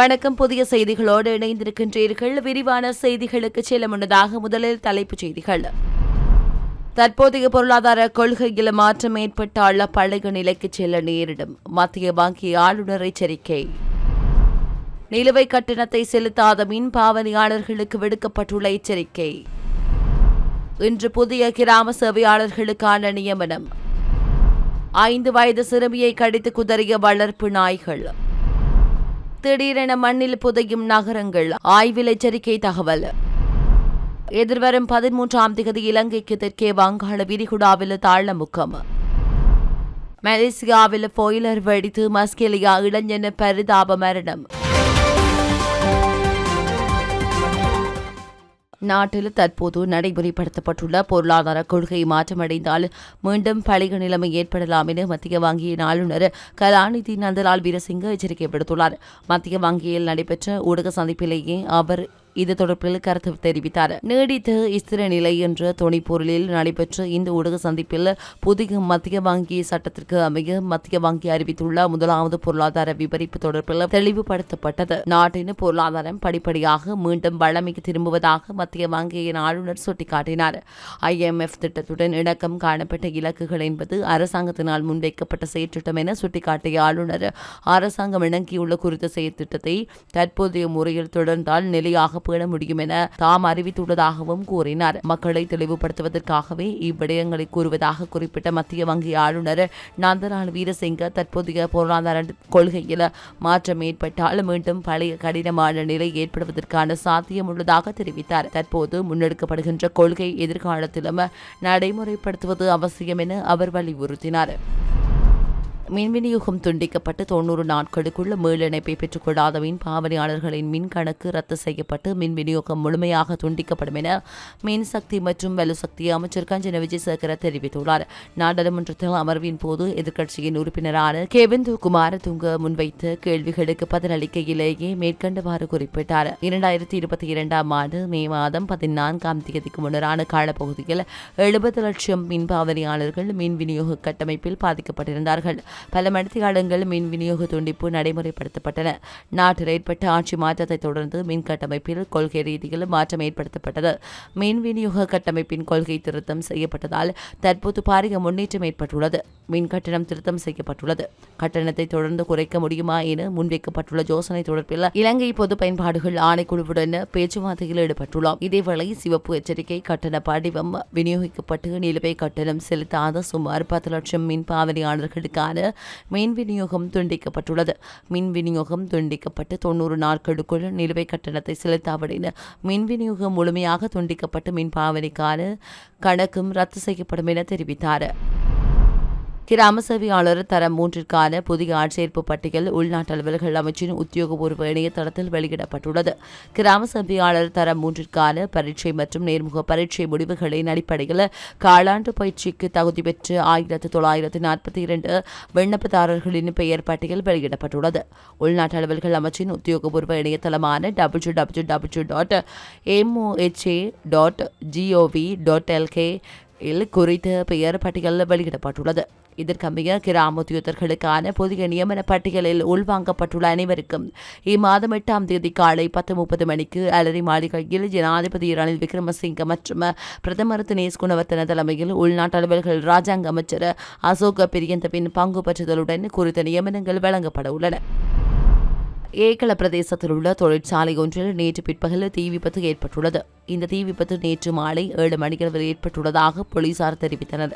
வணக்கம். புதிய செய்திகளோடு இணைந்திருக்கின்றீர்கள். விரிவான செய்திகளுக்கு செல்ல முன்னதாக முதலில் தலைப்புச் செய்திகள். தற்போதைய பொருளாதார கொள்கையில் மாற்றம் ஏற்பட்டால் பழைய நிலைக்கு செல்ல நேரிடும். மத்திய வங்கி ஆளுநர் எச்சரிக்கை. நிலுவை கட்டணத்தை செலுத்தாத மின் பாவனையாளர்களுக்கு விடுக்கப்பட்டுள்ள எச்சரிக்கை. இன்று புதிய கிராம சேவையாளர்களுக்கான நியமனம். ஐந்து வயது சிறுமியை கடித்து குதறிய வளர்ப்பு நாய்கள். திடீரென மண்ணில் புதையும் நகரங்கள். ஆய்வில் எச்சரிக்கை தகவல். எதிர்வரும் பதிமூன்றாம் திகதி இலங்கைக்கு தெற்கே வங்காள விரிகுடாவில் தாழமுக்கம் மலேசியாவில் போயிலர் வெடித்து மஸ்கெலியா இளைஞன் பரிதாப மரணம். நாட்டில் தற்போது நடைமுறைப்படுத்தப்பட்டுள்ள பொருளாதார கொள்கை மாற்றமடைந்தால் மீண்டும் பழைய நிலைமை ஏற்படலாம் என மத்திய வங்கியின் ஆளுநர் கலாநிதி நந்தலால் வீரசிங்க எச்சரிக்கை விடுத்துள்ளார் மத்திய வங்கியில் நடைபெற்ற ஊடக சந்திப்பிலேயே அவர் இது தொடர்பில் கருத்து தெரிவித்தார். நீடித்த ஸ்திர நிலை என்ற துணைப்பொருளில் நடைபெற்ற இந்த ஊடக சந்திப்பில் புதிய மத்திய வங்கி சட்டத்திற்கு அமைய மத்திய வங்கி அறிவித்துள்ள முதலாவது பொருளாதார விபரிப்பு தொடர்பில் தெளிவுபடுத்தப்பட்டது. நாட்டின் பொருளாதாரம் படிப்படியாக மீண்டும் வளமைக்கு திரும்புவதாக மத்திய வங்கியின் ஆளுநர் சுட்டிக்காட்டினார். ஐஎம்எஃப் திட்டத்துடன் இணக்கம் காணப்பட்ட இலக்குகள் என்பது அரசாங்கத்தினால் முன்வைக்கப்பட்ட செயற்திட்டம் என சுட்டிக்காட்டிய ஆளுநர் அரசாங்கம் இணங்கியுள்ள குறித்த செயற்திட்டத்தை தற்போதைய முறையில் தொடர்ந்தால் நிலையாக பேண முடியும் என தாம் அறிவித்துள்ளதாகவும் கூறினார். மக்களை தெளிவுபடுத்துவதற்காகவே இவ்விடயங்களை கூறுவதாக குறிப்பிட்ட மத்திய வங்கி ஆளுநர் நந்தலால் வீரசிங்க தற்போதைய பொருளாதார கொள்கையில் மாற்றம் ஏற்பட்டால் மீண்டும் பழைய கடினமான நிலை ஏற்படுவதற்கான சாத்தியம் உள்ளதாக தெரிவித்தார். தற்போது முன்னெடுக்கப்படுகின்ற கொள்கை எதிர்காலத்திலும் நடைமுறைப்படுத்துவது அவசியம் என அவர் வலியுறுத்தினார். மின் விநியோகம் துண்டிக்கப்பட்டு தொன்னூறு நாட்களுக்குள் மீள் இணைப்பை பெற்றுக்கொள்ளாத மின் பாவனையாளர்களின் மின் கணக்கு ரத்து செய்யப்பட்டு மின் விநியோகம் முழுமையாக துண்டிக்கப்படும் என மின்சக்தி மற்றும் வலுசக்தி அமைச்சர் கஞ்சன விஜயசேகர தெரிவித்துள்ளார். நாடாளுமன்றத்தில் அமர்வின் போது எதிர்க்கட்சியின் உறுப்பினரான கேவிந்து குமார துங்க முன்வைத்த கேள்விகளுக்கு பதிலளிக்கையிலேயே மேற்கண்டவாறு குறிப்பிட்டார். இரண்டாயிரத்தி இருபத்தி இரண்டாம் ஆண்டு மே மாதம் பதினான்காம் தேதிக்கு முன்னரான காலப்பகுதியில் எழுபது லட்சம் மின் பாவனையாளர்கள் மின் விநியோக கட்டமைப்பில் பாதிக்கப்பட்டிருந்தார்கள். பல மணித்தியாலங்கள் மின் விநியோக துண்டிப்பு நடைமுறைப்படுத்தப்பட்டன. நாட்டில் ஏற்பட்ட ஆட்சி மாற்றத்தை தொடர்ந்து மின் கட்டமைப்பில் கொள்கை ரீதியில் மாற்றம் ஏற்படுத்தப்பட்டது. மின் விநியோக கட்டமைப்பின் கொள்கை திருத்தம் செய்யப்பட்டதால் தற்போது பாரிய முன்னேற்றம் ஏற்பட்டுள்ளது. மின் கட்டணம் திருத்தம் செய்யப்பட்டுள்ளது. கட்டணத்தை தொடர்ந்து குறைக்க முடியுமா என முன்வைக்கப்பட்டுள்ள யோசனை தொடர்பில் இலங்கை பொது பயன்பாடுகள் ஆணைக்குழுவுடன் பேச்சுவார்த்தையில் ஈடுபட்டுள்ளோம். இதேவேளை சிவப்பு எச்சரிக்கை கட்டண படிவம் விநியோகிக்கப்பட்டு நிலுவை கட்டணம் செலுத்தாத சுமார் பத்து லட்சம் மின் பாவனையாளர்களுக்கான மின் விநியோகம் துண்டிக்கப்பட்டுள்ளது. மின் விநியோகம் துண்டிக்கப்பட்டு தொண்ணூறு நாட்களுக்குள் நிலுவை கட்டணத்தை செலுத்தாவிடின் மின் விநியோகம் முழுமையாக துண்டிக்கப்பட்டு மின் பாவனைக்கான கணக்கும் ரத்து செய்யப்படும் என தெரிவித்தார். கிராம சேவையாளர் தரம் மூன்றிற்கான புதிய ஆட்சேர்ப்பு பட்டியல் உள்நாட்டு அலுவல்கள் அமைச்சின் உத்தியோகபூர்வ இணையதளத்தில் வெளியிடப்பட்டுள்ளது. கிராம சேவையாளர் தரம் மூன்றிற்கான பரீட்சை மற்றும் நேர்முக பரீட்சை முடிவுகளின் அடிப்படையில் காலாண்டு பயிற்சிக்கு தகுதி பெற்று ஆயிரத்து தொள்ளாயிரத்து நாற்பத்தி இரண்டு விண்ணப்பதாரர்களின் பெயர் பட்டியல் வெளியிடப்பட்டுள்ளது. உள்நாட்டு அலுவல்கள் அமைச்சின் உத்தியோகபூர்வ இணையதளமான W W W dot MOHA dot GOV dot LK இல் குறித்த பெயர் பட்டியல் வெளியிடப்பட்டுள்ளது. இதற்கமைய கிராம உத்தியோகர்களுக்கான புதிய நியமன பட்டியலில் உள்வாங்கப்பட்டுள்ள அனைவருக்கும் இம்மாதம் எட்டாம் தேதி காலை பத்து முப்பது மணிக்கு அலரி மாளிகையில் ஜனாதிபதி ரணில் விக்ரமசிங்க மற்றும் பிரதமர் தினேஷ் குணவர்த்தன தலைமையில் உள்நாட்டு அலுவல்கள் ராஜாங்க அமைச்சர் அசோக பிரியந்தபின் பங்கு பெற்றுதலுடன் குறித்த நியமனங்கள் வழங்கப்பட உள்ளன. ஏகல பிரதேசத்தில் உள்ள தொழிற்சாலை ஒன்றில் நேற்று பிற்பகல் தீ விபத்து ஏற்பட்டுள்ளது. இந்த தீ விபத்து நேற்று மாலை ஏழு மணிகளவில் ஏற்பட்டுள்ளதாக போலீசார் தெரிவித்தனர்.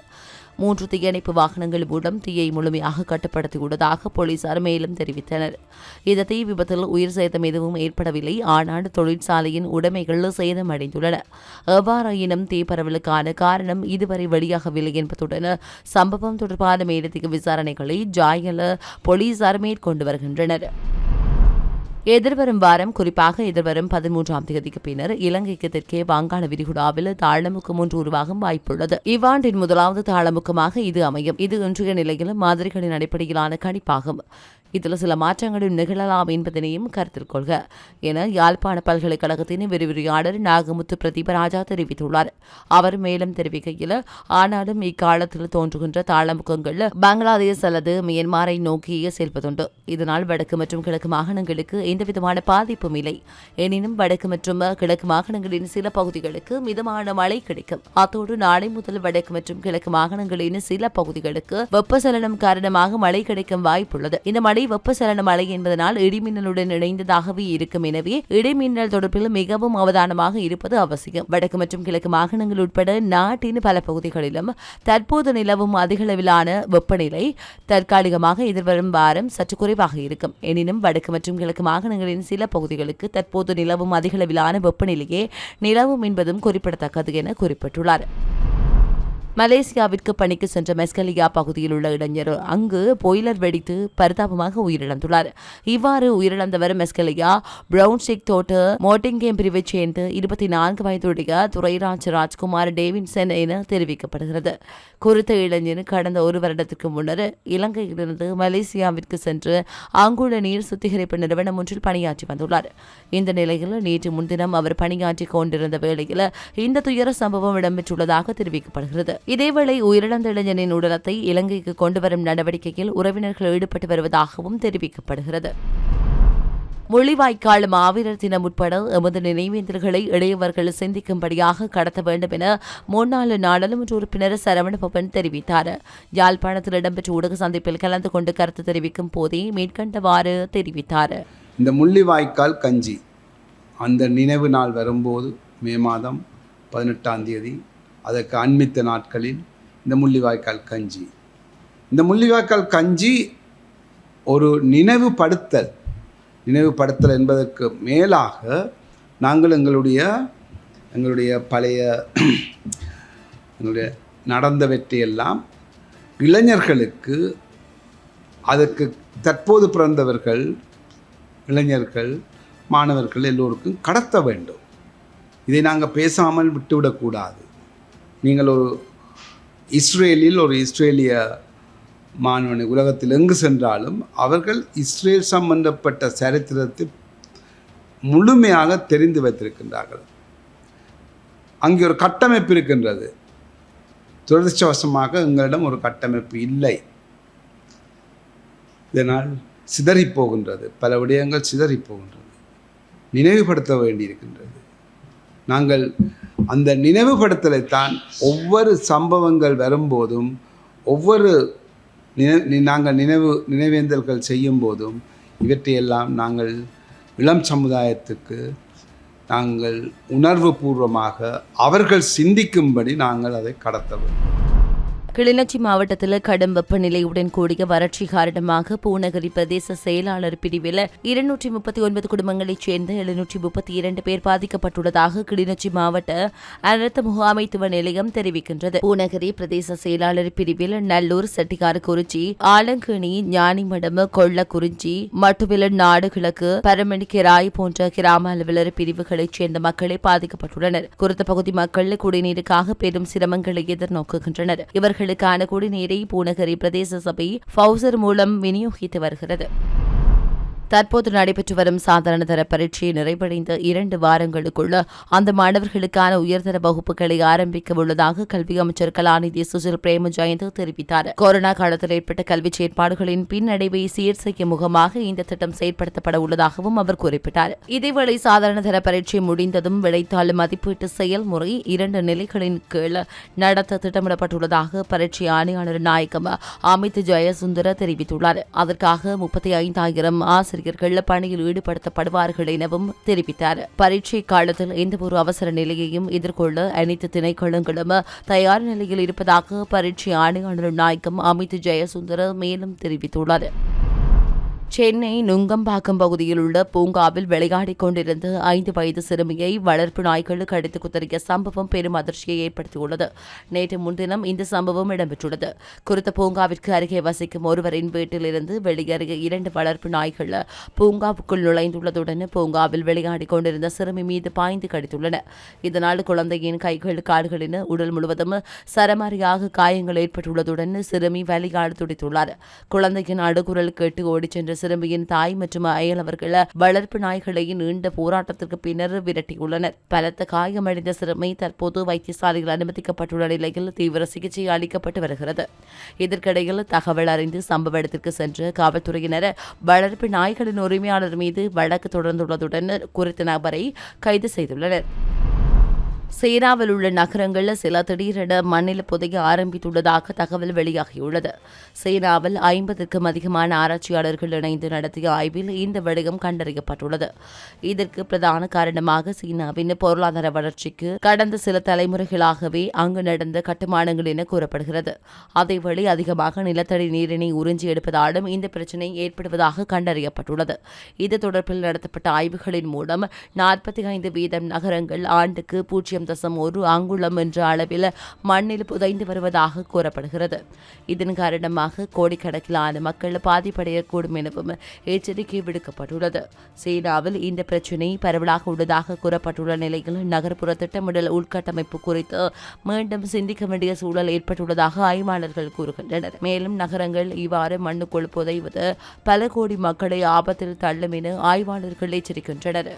மூன்று தீயணைப்பு வாகனங்கள் மூலம் தீயை முழுமையாக கட்டுப்படுத்தியுள்ளதாக போலீசார் மேலும் தெரிவித்தனர். இந்த தீ விபத்தில் உயிர் சேதம் எதுவும் ஏற்படவில்லை. ஆனால் தொழிற்சாலையின் உடைமைகள் சேதமடைந்துள்ளன. எவ்வாறாயினும் தீ பரவலுக்கான காரணம் இதுவரை வெளியாகவில்லை என்பதுடன் சம்பவம் தொடர்பான மேலதிக விசாரணைகளை ஜாயல போலீசார் மேற்கொண்டு வருகின்றனர். எதிர்வரும் வாரம் குறிப்பாக எதிர்வரும் பதிமூன்றாம் தேதிக்கு பின்னர் இலங்கைக்கு தெற்கே வங்காள விரிகுடாவில் தாழமுக்கம் ஒன்று உருவாகும் வாய்ப்புள்ளது. இவ்வாண்டின் முதலாவது தாழமுக்கமாக இது அமையும். இது இன்றைய நிலையில் மாதிரிகளின் அடிப்படையிலான கணிப்பாகும். இதில் சில மாற்றங்களும் நிகழலாம் என்பதனையும் கருத்தில் கொள்க. என யாழ்ப்பாண பல்கலைக்கழகத்தின் விரிவுரையாளர் நாகமுத்து பிரதீபராஜா தெரிவித்துள்ளார். அவர் மேலும் தெரிவிக்கையில் ஆனாலும் இக்காலத்தில் தோன்றுகின்ற தாளமுகங்கள் பங்களாதேஷ் அல்லது மியன்மாரை நோக்கியே செல்வதுண்டு. இதனால் வடக்கு மற்றும் கிழக்கு மாகாணங்களுக்கு எந்தவிதமான பாதிப்பும் இல்லை. எனினும் வடக்கு மற்றும் கிழக்கு மாகாணங்களின் சில பகுதிகளுக்கு மிதமான மழை கிடைக்கும். அத்தோடு நாளை முதல் வடக்கு மற்றும் கிழக்கு மாகாணங்களின் சில பகுதிகளுக்கு வெப்பசலனம் காரணமாக மழை கிடைக்கும் வாய்ப்புள்ளது. இந்த மழை வெப்பசலன மழை என்பதனால் இடிமின்னலுடன் இணைந்ததாகவே இருக்கும். எனவே இடிமின்னல் தொடர்பில் மிகவும் அவதானமாக இருப்பது அவசியம். வடக்கு மற்றும் கிழக்கு மாகாணங்கள் உட்பட நாட்டின் பல பகுதிகளிலும் தற்போது நிலவும் அதிகளவிலான வெப்பநிலை தற்காலிகமாக எதிர்வரும் வாரம் சற்று குறைவாக இருக்கும். எனினும் வடக்கு மற்றும் கிழக்கு மாகாணங்களின் சில பகுதிகளுக்கு தற்போது நிலவும் அதிகளவிலான வெப்பநிலையே நிலவும் என்பதும் குறிப்பிடத்தக்கது என குறிப்பிட்டுள்ளார். மலேசியாவிற்கு பணிக்கு சென்ற மெஸ்கலியா பகுதியில் உள்ள இளைஞர் அங்கு பொய்லர் வெடித்து பரிதாபமாக உயிரிழந்துள்ளார். இவ்வாறு உயிரிழந்தவர் மெஸ்கலியா. பிரவுன்ஷிக் தோட்ட மோட்டிங்கேம் பிரிவைச் சேர்ந்து இருபத்தி நான்கு வயதுடைய துரைராஜ் ராஜ்குமார் டேவின்சன் என தெரிவிக்கப்படுகிறது. குறித்த இளைஞர் கடந்த ஒரு வருடத்திற்கு முன்னர் இலங்கையிலிருந்து மலேசியாவிற்கு சென்று அங்குள்ள நீர் சுத்திகரிப்பு நிறுவனம் ஒன்றில் பணியாற்றி வந்துள்ளார். இந்த நிலையில் நேற்று முன்தினம் அவர் பணியாற்றி கொண்டிருந்த வேளையில் இந்த துயர சம்பவம் இடம்பெற்றுள்ளதாக தெரிவிக்கப்படுகிறது. இதேவேளை உயிரிழந்த இளைஞனின் உடலத்தை இலங்கைக்கு கொண்டுவரும் நடவடிக்கையில் உறவினர்கள் ஈடுபட்டு வருவதாகவும் தெரிவிக்கப்படுகிறது. முள்ளிவாய்க்கால் மாவீரர் தினம் உட்பட எமது நினைவேந்தல்களை இளையவர்கள் சிந்திக்கும்படியாக கடத்த வேண்டும் என முன்னாள் நாடாளுமன்ற உறுப்பினர் சரவணபவன் தெரிவித்தார். யாழ்ப்பாணத்தில் இடம்பெற்ற ஊடக சந்திப்பில் கலந்து கொண்டு கருத்து தெரிவிக்கும் போதே மேற்கண்டவாறு தெரிவித்தார். இந்த முள்ளிவாய்க்கால் கஞ்சி அந்த நினைவு நாள் வரும்போது மே மாதம் பதினெட்டாம் தேதி அதற்கு அண்மித்த நாட்களில் இந்த முள்ளிவாய்க்கால் கஞ்சி. இந்த முள்ளிவாய்க்கால் கஞ்சி ஒரு நினைவுபடுத்தல். நினைவுபடுத்தல் என்பதற்கு மேலாக நாங்கள் எங்களுடைய எங்களுடைய பழைய எங்களுடைய நடந்தவற்றையெல்லாம் இளைஞர்களுக்கு அதற்கு தற்போது பிறந்தவர்கள் இளைஞர்கள் மாணவர்கள் எல்லோருக்கும் கடத்த வேண்டும். இதை நாங்கள் பேசாமல் விட்டுவிடக்கூடாது. நீங்கள் ஒரு இஸ்ரேலில் ஒரு இஸ்ரேலிய மாணவனை உலகத்தில் எங்கு சென்றாலும் அவர்கள் இஸ்ரேல் சம்பந்தப்பட்ட சரித்திரத்தை முழுமையாக தெரிந்து வைத்திருக்கின்றார்கள். அங்கே ஒரு கட்டமைப்பு இருக்கின்றது. துரதிருஷ்டவசமாக எங்களிடம் ஒரு கட்டமைப்பு இல்லை. இதனால் சிதறி போகின்றது. பல விடயங்கள் சிதறி போகின்றது. நினைவுபடுத்த வேண்டியிருக்கின்றது. நாங்கள் அந்த நினைவுபடுத்தலைத்தான் ஒவ்வொரு சம்பவங்கள் வரும்போதும் ஒவ்வொரு நினை நாங்கள் நினைவு நினைவேந்தல்கள் செய்யும் போதும் இவற்றையெல்லாம் நாங்கள் இளம் சமுதாயத்துக்கு நாங்கள் உணர்வு பூர்வமாக அவர்கள் சிந்திக்கும்படி நாங்கள் அதை கடத்த வேண்டும். கிளிநொச்சி மாவட்டத்தில் கடும் வெப்பநிலையுடன் கூடிய வறட்சி காரணமாக பூநகரி பிரதேச செயலாளர் பிரிவில் இருநூற்றி முப்பத்தி ஒன்பது குடும்பங்களைச் சேர்ந்த எழுநூற்றி முப்பத்தி இரண்டு பேர் பாதிக்கப்பட்டுள்ளதாக கிளிநொச்சி மாவட்ட அனர்த்த முகாமைத்துவ நிலையம் தெரிவிக்கின்றது. பூநகரி பிரதேச செயலாளர் பிரிவில் நல்லூர் செட்டிகாரக்குறிச்சி ஆலங்கணி ஞானிமடம் கொள்ளக்குறிச்சி மட்டுவில நாடு கிழக்கு பரமணி கிராய் போன்ற கிராம அலுவலர் பிரிவுகளைச் சேர்ந்த மக்களே பாதிக்கப்பட்டுள்ளனர். குறித்த பகுதி மக்கள் குடிநீருக்காக பெரும் சிரமங்களை எதிர்நோக்குகின்றனர். இவர்கள் அவர்களுக்கான குடிநீரை பூநகரி பிரதேச சபை பவுசர் மூலம் விநியோகித்து வருகிறது. தற்போது நடைபெற்று வரும் சாதாரண தர பரீட்சை நிறைவடைந்த இரண்டு வாரங்களுக்குள்ள அந்த மாணவர்களுக்கான உயர்தர வகுப்புகளை ஆரம்பிக்க உள்ளதாக கல்வி அமைச்சர் கலாநிதி சுசில் பிரேம ஜெயந்த் தெரிவித்தார். கொரோனா காலத்தில் ஏற்பட்ட கல்வி செயற்பாடுகளின் பின்னடைவை சீர் செய்யும் முகமாக இந்த திட்டம் செயற்படுத்தப்பட உள்ளதாகவும் அவர் குறிப்பிட்டார். இதேவேளை சாதாரண தர பரீட்சை முடிந்ததும் விடைத்தாள் மதிப்பீட்டு செயல்முறை இரண்டு நிலைகளின் கீழ் நடத்த திட்டமிடப்பட்டுள்ளதாக பரீட்சை ஆணையாளர் நாயகம் அமித் ஜெயசுந்தர தெரிவித்துள்ளார். அதற்காக முப்பத்தி ஐந்தாயிரம் ஆசிரியர்கள் பணியில் ஈடுபடுத்தப்படுவார்கள் எனவும் தெரிவித்தார். பரீட்சை காலத்தில் எந்தவொரு அவசர நிலையையும் எதிர்கொள்ள அனைத்து திணைக்களங்களும் தயார் நிலையில் இருப்பதாக பரீட்சை ஆணையாளர் நாயகம் அமித் ஜெயசுந்தர மேலும் தெரிவித்துள்ளார். சென்னை நுங்கம்பாக்கம் பகுதியில் உள்ள பூங்காவில் விளையாடிக் கொண்டிருந்த ஐந்து வயது சிறுமியை வளர்ப்பு நாய்களுக்கு கடித்து குத்தறிய சம்பவம் பெரும் அதிர்ச்சியை ஏற்படுத்தியுள்ளது. நேற்று முன்தினம் இந்த சம்பவம் இடம்பெற்றுள்ளது. குறித்த பூங்காவிற்கு அருகே வசிக்கும் ஒருவரின் வீட்டிலிருந்து வெளியேறிய இரண்டு வளர்ப்பு நாய்கள் பூங்காவுக்குள் நுழைந்துள்ளதுடன் பூங்காவில் விளையாடிக் கொண்டிருந்த சிறுமி மீது பாய்ந்து கடித்துள்ளன. இதனால் குழந்தையின் கைகள் கால்களின் உடல் முழுவதும் சரமாரியாக காயங்கள் ஏற்பட்டுள்ளதுடன் சிறுமி வலியால் துடித்துள்ளார். குழந்தையின் அடுகுரல் கேட்டு ஓடிச் சென்ற சிறுமியின் தாய் மற்றும் அயலவர்கள் வளர்ப்பு நாய்களை நீண்ட போராட்டத்திற்கு பின்னர் விரட்டியுள்ளனர். பலத்த காயமடைந்த சிறுமி தற்போது வைத்தியசாலையில் அனுமதிக்கப்பட்டுள்ள நிலையில் தீவிர சிகிச்சை அளிக்கப்பட்டு வருகிறது. இதற்கிடையில் தகவல் அறிந்து சம்பவ இடத்திற்கு சென்ற காவல்துறையினர் வளர்ப்பு நாய்களின் உரிமையாளர் மீது வழக்கு தொடர்ந்துள்ளதுடன் குறித்த நபரை கைது செய்துள்ளனர். சீனாவில் உள்ள நகரங்களில் சில திடீரென மண்ணில் புதைய ஆரம்பித்துள்ளதாக தகவல் வெளியாகியுள்ளது. சீனாவில் ஐம்பதுக்கும் அதிகமான ஆராய்ச்சியாளர்கள் இணைந்து நடத்திய ஆய்வில் இந்த விடயம் கண்டறியப்பட்டுள்ளது. இதற்கு பிரதான காரணமாக சீனாவின் பொருளாதார வளர்ச்சிக்கு கடந்த சில தலைமுறைகளாகவே அங்கு நடந்த கட்டுமானங்கள் என கூறப்படுகிறது. அதேவேளை அதிகமாக நிலத்தடி நீரினை உறிஞ்சி எடுப்பதாலும் இந்த பிரச்சினை ஏற்படுவதாக கண்டறியப்பட்டுள்ளது. இது தொடர்பில் நடத்தப்பட்ட ஆய்வுகளின் மூலம் நாற்பத்தி ஐந்து வீதம் நகரங்கள் ஆண்டுக்கு பூஜ்ஜியம் தசம் ஒரு அங்குளம் என்ற அளவில் மண்ணில் புதைந்து வருவதாக கூறப்படுகிறது. இதன் காரணமாக கோடிக்கணக்கிலான மக்கள் பாதிப்படையக்கூடும் எனவும் எச்சரிக்கை விடுக்கப்பட்டுள்ளது. சீனாவில் இந்த பிரச்சினை பரவலாக உள்ளதாக கூறப்பட்டுள்ள நிலையில் நகர்ப்புற திட்டமிடல் உள்கட்டமைப்பு குறித்து மீண்டும் சிந்திக்க வேண்டிய சூழல் ஏற்பட்டுள்ளதாக ஆய்வாளர்கள் கூறுகின்றனர். மேலும் நகரங்கள் இவ்வாறு மண்ணுக்குள் புதைவது பல கோடி மக்களை ஆபத்தில் தள்ளும் என ஆய்வாளர்கள் எச்சரிக்கின்றனர்.